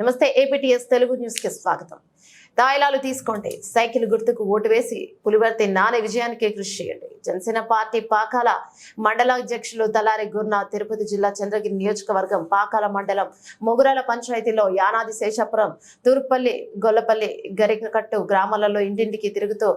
నమస్తే ఏపీటీఎస్ తెలుగు న్యూస్కి స్వాగతం. తాయిలాలు తీసుకోండి. సైకిల్ గుర్తుకు ఓటు వేసి పులివర్తి నాని విజయానికి కృషి చేయండి. జనసేన పార్టీ పాకాల మండల అధ్యక్షులు తలారి గుర్న తిరుపతి జిల్లా చంద్రగిరి నియోజకవర్గం పాకాల మండలం మొగురాల పంచాయతీలో యానాది శేషాపురం తూర్పల్లి గొల్లపల్లి గరికకట్టు గ్రామాలలో ఇంటింటికి తిరుగుతూ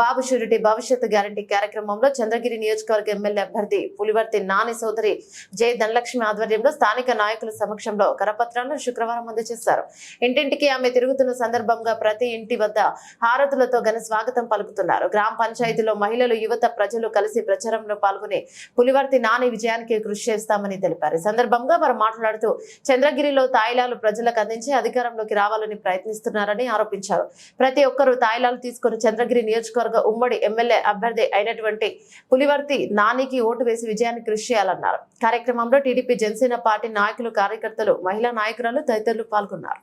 బాబు షూరిటీ భవిష్యత్ గ్యారంటీ కార్యక్రమంలో చంద్రగిరి నియోజకవర్గ ఎమ్మెల్యే అభ్యర్థి పులివర్తి నాని సోదరి జయ ధనలక్ష్మి ఆధ్వర్యంలో స్థానిక నాయకుల సమక్షంలో కరపత్రాలను శుక్రవారం అందజేశారు. ఇంటింటికి ఆమె తిరుగుతున్న సందర్భంగా ప్రతి ఇంటి వద్ద హారతులతో ఘన స్వాగతం పలుకుతున్నారు. గ్రామ పంచాయతీలో మహిళలు యువత ప్రజలు కలిసి ప్రచారంలో పాల్గొని పులివర్తి నాని విజయానికి కృషి చేస్తామని తెలిపారు. ఈ సందర్భంగా వారు మాట్లాడుతూ చంద్రగిరిలో తాయిలాలు ప్రజలకు అందించి అధికారంలోకి రావాలని ప్రయత్నిస్తున్నారని ఆరోపించారు. ప్రతి ఒక్కరూ తాయిలాలు తీసుకుని చంద్రగిరి నియోజకవర్గ ఉమ్మడి ఎమ్మెల్యే అభ్యర్థి అయినటువంటి పులివర్తి నానికి ఓటు వేసి విజయాన్ని కృషి చేయాలన్నారు. కార్యక్రమంలో టీడీపీ జనసేన పార్టీ నాయకులు కార్యకర్తలు మహిళా నాయకురాలు తదితరులు పాల్గొన్నారు.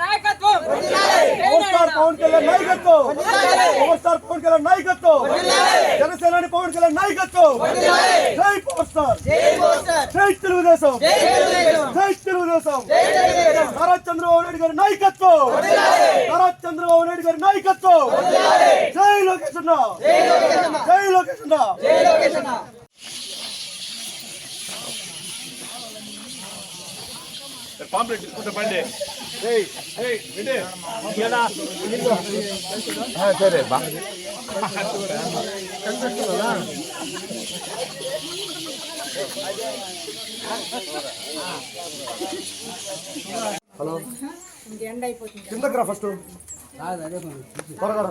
నాయకత్వం జై పవర్ పవన్ కళ్యాణ్ నాయకత్వం పవర్ స్టార్ పవన్ కళ్యాణ్ నాయకత్వం జనసేనాని పవన్ కళ్యాణ్ నాయకత్వం జై పవర్ స్టార్ జై తెలుగుదేశం జై తెలుగుదేశం నారా చంద్రబాబు నాయుడు గారి నాయకత్వం నారా చంద్రబాబు నాయుడు గారి నాయకత్వం జై లోకేష్ జై లోకేష్ పాంప్లెట్ తీసుకుంటే బండి. సరే బా. హలో. కిందకి రా ఫస్ట్. త్వరగా రా.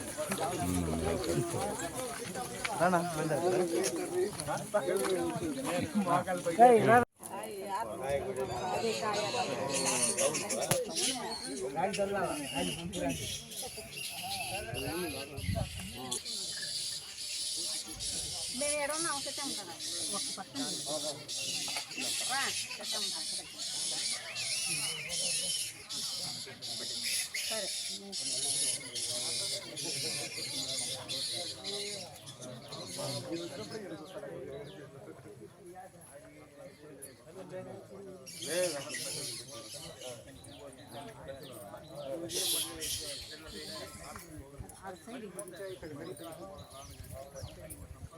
నేను ఎడన్నా ఒక చెట్టు ఉంటాను ఒక పక్కన చెట్టు ఉంటాను ఆ,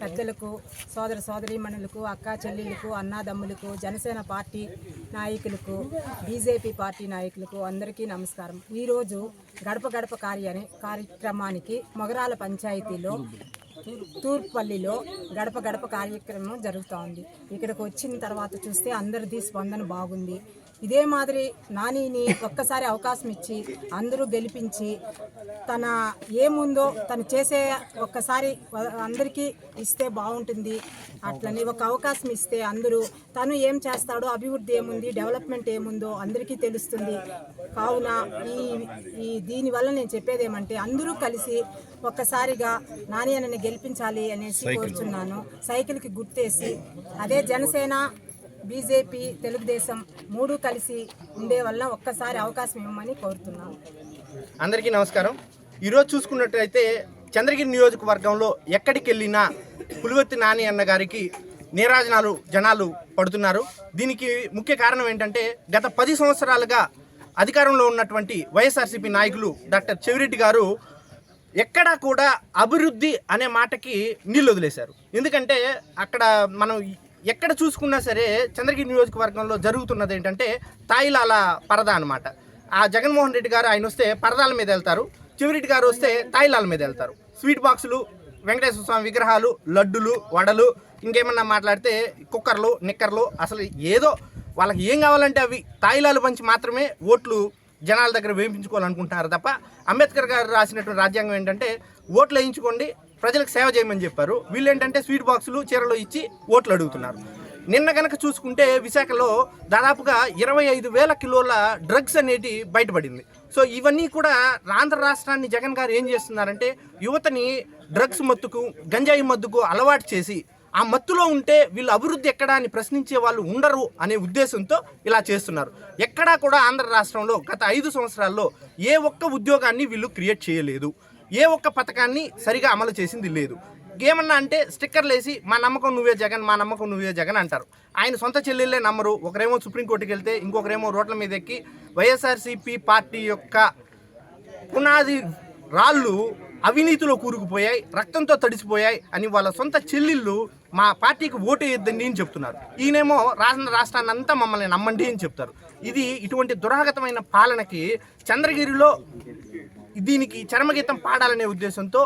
పెద్దలకు సోదర సోదరీమణులకు అక్కా చెల్లెళ్ళకు అన్నాదమ్ములకు జనసేన పార్టీ నాయకులకు బీజేపీ పార్టీ నాయకులకు అందరికీ నమస్కారం. ఈరోజు గడప గడప కార్య కార్యక్రమానికి మొగరాల పంచాయతీలో తూర్పల్లిలో గడప గడప కార్యక్రమం జరుగుతోంది. ఇక్కడికి వచ్చిన తర్వాత చూస్తే అందరిది స్పందన బాగుంది. ఇదే మాదిరి నానిని ఒక్కసారి అవకాశం ఇచ్చి అందరూ గెలిపించి తన ఏముందో తను చేసే ఒక్కసారి అందరికీ ఇస్తే బాగుంటుంది. అట్లని ఒక అవకాశం ఇస్తే అందరూ తను ఏం చేస్తాడో అభివృద్ధి ఏముంది డెవలప్మెంట్ ఏముందో అందరికీ తెలుస్తుంది. కావున ఈ ఈ దీనివల్ల నేను చెప్పేది ఏమంటే అందరూ కలిసి ఒక్కసారిగా నాని అన్నని గెలిపించాలి అనేసి కోరుచున్నాను. సైకిల్కి గుర్తేసి అదే జనసేన బీజేపీ తెలుగుదేశం మూడు కలిసి ఉండే వల్ల ఒక్కసారి అవకాశం ఇవ్వమని కోరుతున్నాను అందరికీ నమస్కారం. ఈరోజు చూసుకున్నట్టయితే చంద్రగిరి నియోజకవర్గంలో ఎక్కడికి వెళ్ళినా పులివెత్తి నాని అన్న గారికి నీరాజనాలు జనాలు పడుతున్నారు. దీనికి ముఖ్య కారణం ఏంటంటే గత పది సంవత్సరాలుగా అధికారంలో ఉన్నటువంటి వైఎస్ఆర్సీపీ నాయకులు డాక్టర్ చెవిరెడ్డి గారు ఎక్కడా కూడా అభివృద్ధి అనే మాటకి నీళ్ళు వదిలేశారు. ఎందుకంటే అక్కడ మనం ఎక్కడ చూసుకున్నా సరే చంద్రగిరి నియోజకవర్గంలో జరుగుతున్నది ఏంటంటే తాయిలాల పరద అనమాట ఆ జగన్మోహన్ రెడ్డి గారు ఆయన వస్తే పరదాల మీద వెళ్తారు. చివరిటి గారు వస్తే తాయిలాల మీద వెళ్తారు. స్వీట్ బాక్సులు వెంకటేశ్వర స్వామి విగ్రహాలు లడ్డులు వడలు ఇంకేమన్నా మాట్లాడితే కుక్కర్లు నిక్కర్లు అసలు ఏదో వాళ్ళకి ఏం కావాలంటే అవి తాయిలాలు పంచి మాత్రమే ఓట్లు జనాల దగ్గర వేయించుకోవాలనుకుంటున్నారు తప్ప అంబేద్కర్ గారు రాసినటువంటి రాజ్యాంగం ఏంటంటే ఓట్లు వేయించుకోండి ప్రజలకు సేవ చేయమని చెప్పారు. వీళ్ళు ఏంటంటే స్వీట్ బాక్సులు చీరలు ఇచ్చి ఓట్లు అడుగుతున్నారు. నిన్న కనుక చూసుకుంటే విశాఖలో దాదాపుగా ఇరవై ఐదు వేల కిలోల డ్రగ్స్ అనేటి బయటపడింది. సో ఇవన్నీ కూడా ఆంధ్ర రాష్ట్రాన్ని జగన్ గారు ఏం చేస్తున్నారంటే యువతని డ్రగ్స్ మత్తుకు గంజాయి మత్తుకు అలవాటు చేసి ఆ మత్తులో ఉంటే వీళ్ళు అభివృద్ధి ఎక్కడా అని ప్రశ్నించే వాళ్ళు ఉండరు అనే ఉద్దేశంతో ఇలా చేస్తున్నారు. ఎక్కడా కూడా ఆంధ్ర రాష్ట్రంలో గత ఐదు సంవత్సరాల్లో ఏ ఒక్క ఉద్యోగాన్ని వీళ్ళు క్రియేట్ చేయలేదు. ఏ ఒక్క పథకాన్ని సరిగా అమలు చేసింది లేదు. ఏమన్నా అంటే స్టిక్కర్లు వేసి మా నమ్మకం నువ్వే జగన్ మా నమ్మకం నువ్వే జగన్ అంటారు. ఆయన సొంత చెల్లెళ్ళే నమ్మరు. ఒకరేమో సుప్రీంకోర్టుకి వెళ్తే ఇంకొకరేమో రోడ్ల మీద ఎక్కి వైఎస్ఆర్సీపీ పార్టీ యొక్క పునాది రాళ్ళు అవినీతిలో కూరుకుపోయాయి రక్తంతో తడిసిపోయాయి అని వాళ్ళ సొంత చెల్లెళ్ళు మా పార్టీకి ఓటు వేయద్దండి అని చెప్తున్నారు. ఈయనేమో రాసిన రాష్ట్రాన్ని అంతా మమ్మల్ని నమ్మండి అని చెప్తారు. ఇది ఇటువంటి దురాగతమైన పాలనకి చంద్రగిరిలో దీనికి చరమగీతం పాడాలనే ఉద్దేశంతో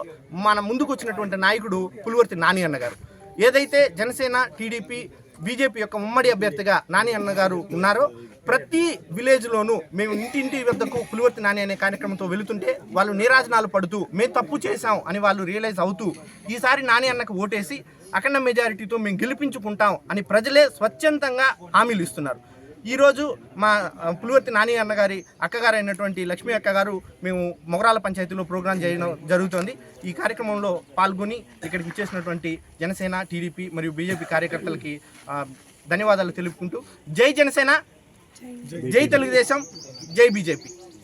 మన ముందుకు వచ్చినటువంటి నాయకుడు పులివర్తి నాని అన్న గారు ఏదైతే జనసేన టీడీపీ బీజేపీ యొక్క ఉమ్మడి అభ్యర్థిగా నాని అన్న గారు ఉన్నారో ప్రతి విలేజ్లోనూ మేము ఇంటింటి వద్దకు పులివర్తి నాని అనే కార్యక్రమంతో వెళుతుంటే వాళ్ళు నీరాజనాలు పడుతూ మేము తప్పు చేశాం అని వాళ్ళు రియలైజ్ అవుతూ ఈసారి నాని అన్నకు ఓటేసి అఖండ మెజారిటీతో మేము గెలిపించుకుంటాం అని ప్రజలే స్వచ్ఛందంగా హామీలు ఇస్తున్నారు. ఈరోజు మా పులివర్తి నాని అన్న గారి అక్కగారు అయినటువంటి లక్ష్మీ అక్క గారు మేము మొగరాల పంచాయతీలో ప్రోగ్రాం చేయడం జరుగుతోంది. ఈ కార్యక్రమంలో పాల్గొని ఇక్కడికి ఇచ్చేసినటువంటి జనసేన టీడీపీ మరియు బీజేపీ కార్యకర్తలకి ధన్యవాదాలు తెలుపుకుంటూ జై జనసేన జై తెలుగుదేశం జై బీజేపీ.